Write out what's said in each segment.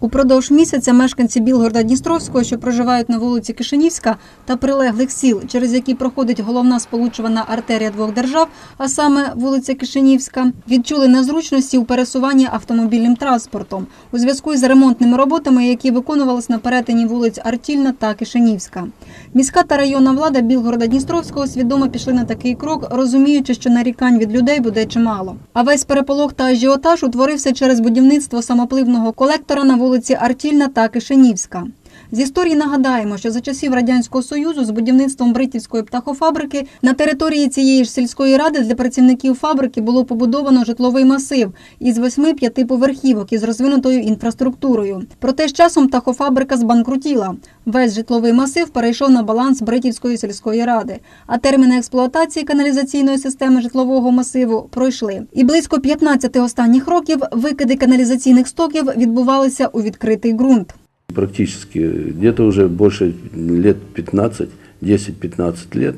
Упродовж місяця мешканці Білгорода Дністровського, що проживають на вулиці Кишинівська та прилеглих сіл, через які проходить головна сполучувана артерія двох держав, а саме вулиця Кишинівська, відчули незручності у пересуванні автомобільним транспортом у зв'язку із ремонтними роботами, які виконувались на перетині вулиць Артільна та Кишинівська. Міська та районна влада Білгорода Дністровського свідомо пішли на такий крок, розуміючи, що нарікань від людей буде чимало. А весь переполох та ажіотаж утворився через будівництво самопливного колектора на вулиці Артільна та Кишинівська. З історії нагадаємо, що за часів радянського союзу з будівництвом бритівської птахофабрики на території цієї ж сільської ради для працівників фабрики було побудовано житловий масив із восьми п'ятиповерхівок із розвинутою інфраструктурою. Проте з часом птахофабрика збанкрутіла. Весь житловий масив перейшов на баланс Бритівської сільської ради, а терміни експлуатації каналізаційної системи житлового масиву пройшли. І близько 15 останніх років викиди каналізаційних стоків відбувалися у відкритий ґрунт. Практически где-то уже больше лет 15, 10-15 лет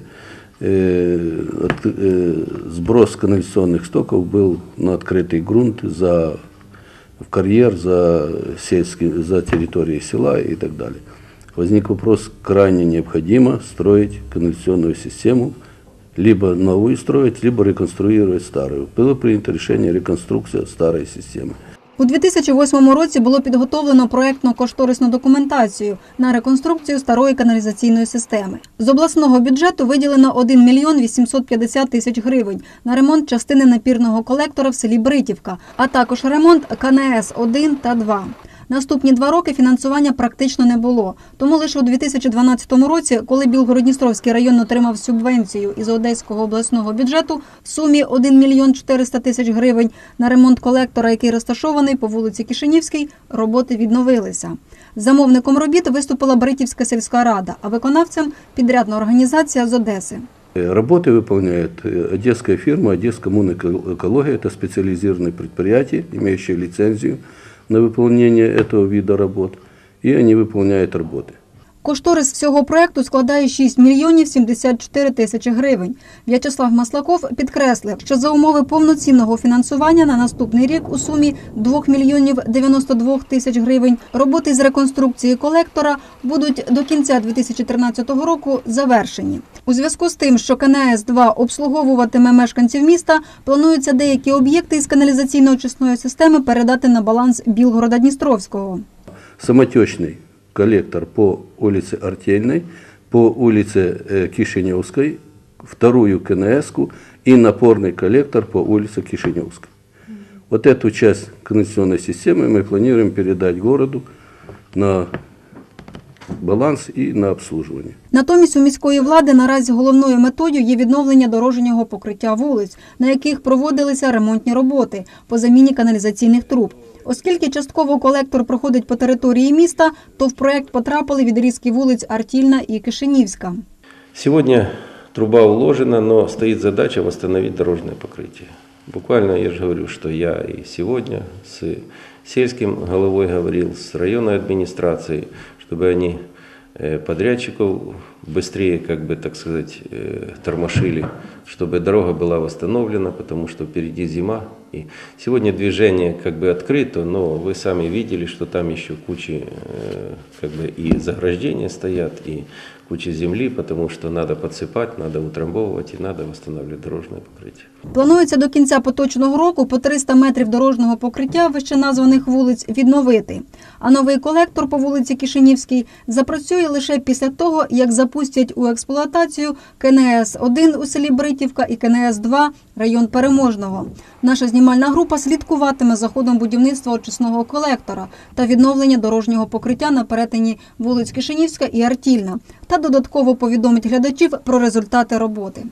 э, от- э, сброс канализационных стоков был на открытый грунт за в карьер, за, сельский, за территорией села и так далее. Возник вопрос, крайне необходимо строить канализационную систему, либо новую строить, либо реконструировать старую. Было принято решение реконструкция старой системы. У 2008 році було підготовлено проектно-кошторисну документацію на реконструкцію старої каналізаційної системи. З обласного бюджету виділено 1 мільйон 850 тисяч гривень на ремонт частини напірного колектора в селі Бритівка, а також ремонт КНС 1 та 2. Наступні два роки фінансування практично не було. Тому лише у 2012 році, коли Білгородністровський район отримав субвенцію із Одеського обласного бюджету в сумі 1 мільйон 400 тисяч гривень на ремонт колектора, який розташований по вулиці Кишинівській, роботи відновилися. Замовником робіт виступила Бритівська сільська рада, а виконавцем підрядна організація з Одеси. Э, Работы выполняет э, одесская фирма «Одесс Экология». Это специализированное предприятие, имеющее лицензию на выполнение этого вида работ. И они выполняют работы. Кошторис всього проекту складає 6 мільйонів 74 тисячі гривень. В'ячеслав Маслаков підкреслив, що за умови повноцінного фінансування на наступний рік у сумі 2 мільйонів 92 тисяч гривень роботи з реконструкції колектора будуть до кінця 2013 року завершені. У зв'язку з тим, що КНС-2 обслуговуватиме мешканців міста, планується деякі об'єкти із каналізаційно-очисної системи передати на баланс Білгорода Дністровського. Самотечный коллектор по улице Артельной, по улице э, Кишиневской, вторую КНС и напорный коллектор по улице Кишиневской. Вот эту часть канализационной системы мы планируем передать городу на баланс и на обслуживание. Натомість у міської влади наразі головною метою є відновлення дорожнього покриття вулиць, на яких проводилися ремонтні роботи по заміні каналізаційних труб. Оскільки частково колектор проходить по території міста, то в проект потрапили відрізки вулиць Артільна і Кишинівська. Сегодня труба уложена, но стоит задача восстановить дорожное покрытие. Буквально я же говорю, что я и сегодня с сельским головой говорил, с районной администрацией, чтобы они э, подрядчиков быстрее, как бы так сказать, э, тормошили, чтобы дорога была восстановлена, потому что впереди зима. И сегодня движение как бы открыто, но вы сами видели, что там еще куча э, как бы и заграждения стоят, и куча земли, потому что надо подсыпать, надо утрамбовывать и надо восстанавливать дорожное покрытие. Планується до кінця поточного року по 300 метрів дорожнього покриття вище названих вулиць відновити. А новий колектор по вулиці Кишинівській запрацює лише після того, як запустять у експлуатацію КНС-1 у селі Бритівка і КНС-2 район Переможного. Наша знімальна група слідкуватиме за ходом будівництва очисного колектора та відновлення дорожнього покриття на перетині вулиць Кишинівська і Артільна та додатково повідомить глядачів про результати роботи.